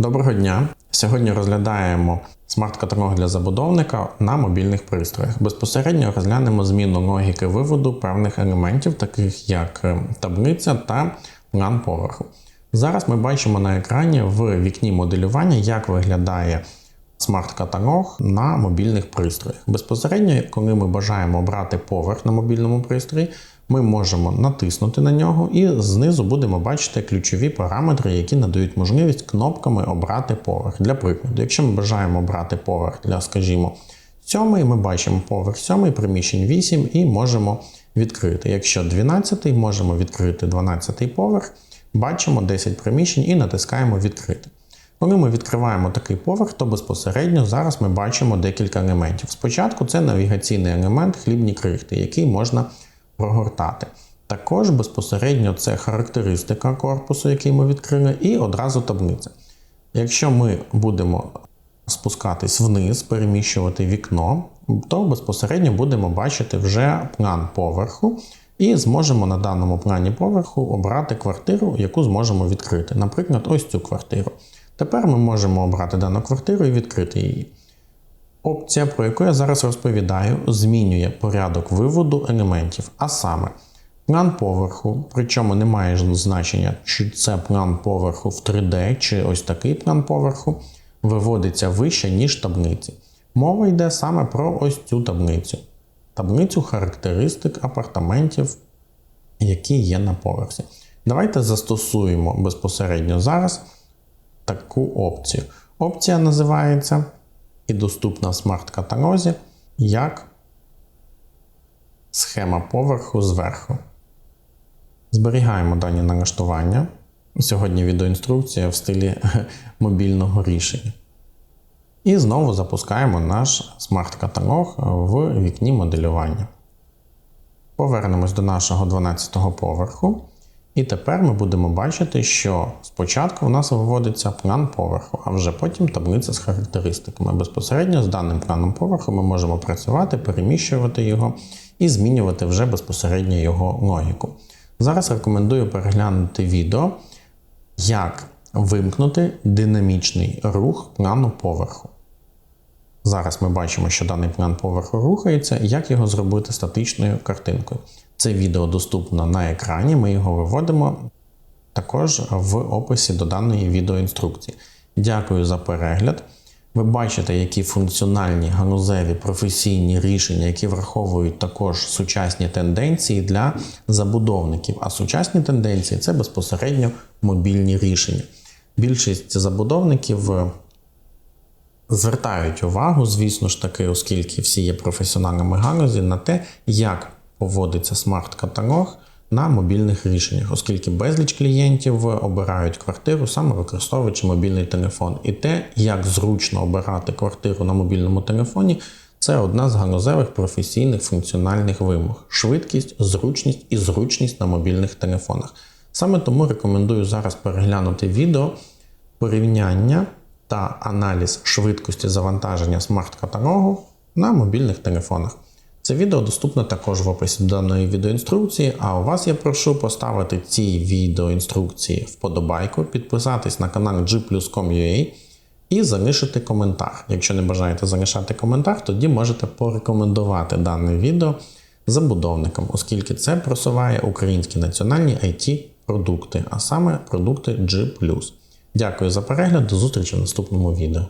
Доброго дня! Сьогодні розглядаємо смарт-каталог для забудовника на мобільних пристроях. Безпосередньо розглянемо зміну логіки виводу певних елементів, таких як е, таблиця та план поверху. Зараз ми бачимо на екрані в вікні моделювання, як виглядає смарт-каталог на мобільних пристроях. Безпосередньо, коли ми бажаємо обрати поверх на мобільному пристрої, ми можемо натиснути на нього і знизу будемо бачити ключові параметри, які надають можливість кнопками обрати поверх. Для прикладу, якщо ми бажаємо обрати поверх для, скажімо, сьомий, ми бачимо поверх сьомий, приміщень 8 і можемо відкрити. Якщо 12, можемо відкрити 12 поверх, бачимо 10 приміщень і натискаємо відкрити. Коли ми відкриваємо такий поверх, то безпосередньо зараз ми бачимо декілька елементів. Спочатку це навігаційний елемент хлібні крихти, який можна прогортати. Також безпосередньо це характеристика корпусу, який ми відкрили, і одразу таблиця. Якщо ми будемо спускатись вниз, переміщувати вікно, то безпосередньо будемо бачити вже план поверху, і зможемо на даному плані поверху обрати квартиру, яку зможемо відкрити. Наприклад, ось цю квартиру. Тепер ми можемо обрати дану квартиру і відкрити її. Опція, про яку я зараз розповідаю, змінює порядок виводу елементів, а саме план поверху, причому не має значення, чи це план поверху в 3D, чи ось такий план поверху, виводиться вище, ніж таблиці. Мова йде саме про ось цю таблицю. Таблицю характеристик апартаментів, які є на поверсі. Давайте застосуємо безпосередньо зараз таку опцію. Опція називається і доступна в смарт-каталозі як схема поверху зверху. Зберігаємо дані налаштування. Сьогодні відеоінструкція в стилі мобільного рішення. І знову запускаємо наш смарт-каталог в вікні моделювання. Повернемось до нашого 12-го поверху. І тепер ми будемо бачити, що спочатку у нас виводиться план поверху, а вже потім таблиця з характеристиками. Безпосередньо з даним планом поверху ми можемо працювати, переміщувати його і змінювати вже безпосередньо його логіку. Зараз рекомендую переглянути відео, як вимкнути динамічний рух плану поверху. Зараз ми бачимо, що даний план поверху рухається, як його зробити статичною картинкою. Це відео доступно на екрані, ми його виводимо також в описі до даної відеоінструкції. Дякую за перегляд. Ви бачите, які функціональні ганузеві професійні рішення, які враховують також сучасні тенденції для забудовників. А сучасні тенденції це безпосередньо мобільні рішення. Більшість забудовників звертають увагу, звісно ж таки, оскільки всі є професіоналами галузі, на те, як поводиться смарт-каталог на мобільних рішеннях, оскільки безліч клієнтів обирають квартиру, саме використовуючи мобільний телефон. І те, як зручно обирати квартиру на мобільному телефоні, це одна з галузевих професійних функціональних вимог: швидкість, зручність і зручність на мобільних телефонах. Саме тому рекомендую зараз переглянути відео порівняння та аналіз швидкості завантаження смарт-каталогу на мобільних телефонах. Це відео доступне також в описі даної відеоінструкції, а у вас я прошу поставити ці відеоінструкції вподобайку, підписатись на канал gplus.com.ua і залишити коментар. Якщо не бажаєте залишати коментар, тоді можете порекомендувати дане відео забудовникам, оскільки це просуває українські національні IT-продукти, а саме продукти G. Дякую за перегляд, до зустрічі в наступному відео.